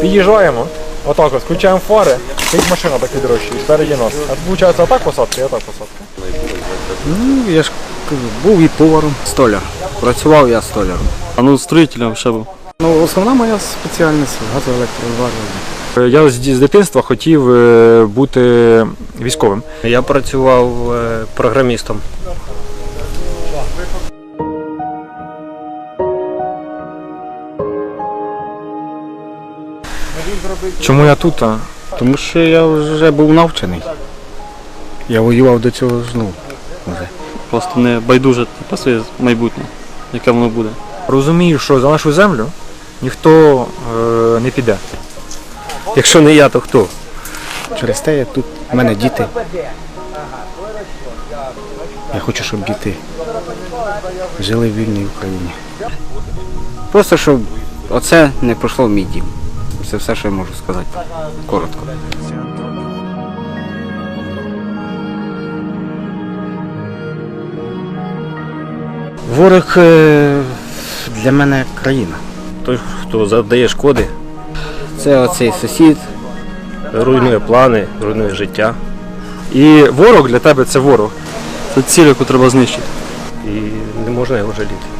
Під'їжджаємо. Отак ось, включаємо фари, стоїть машина так відрощує, спереді нас. А виходить, отак посадка і отак посадка. Ну, я ж кажу, був і поваром, столяр. Працював я столяром. А ну строїтелем ще був. Ну, основна моя спеціальність газоелектрозварювання. Я з, з дитинства хотів е, бути військовим. Я працював е, програмістом. Чому я тут? а? Тому що я вже був навчений. Я воював до цього вже. Просто не байдуже своє майбутнє, яке воно буде. Розумію, що за нашу землю ніхто е, не піде. Якщо не я, то хто? Через те я тут, в мене діти. Я хочу, щоб діти жили в вільній Україні. Просто щоб оце не пройшло в мій дім. Це все, що я можу сказати. Коротко. Ворог е, для мене країна. Той, хто завдає шкоди, Це оцей сусід, руйнує плани, руйнує життя. І ворог для тебе це ворог. Це ціль, яку треба знищити. І не можна його жаліти.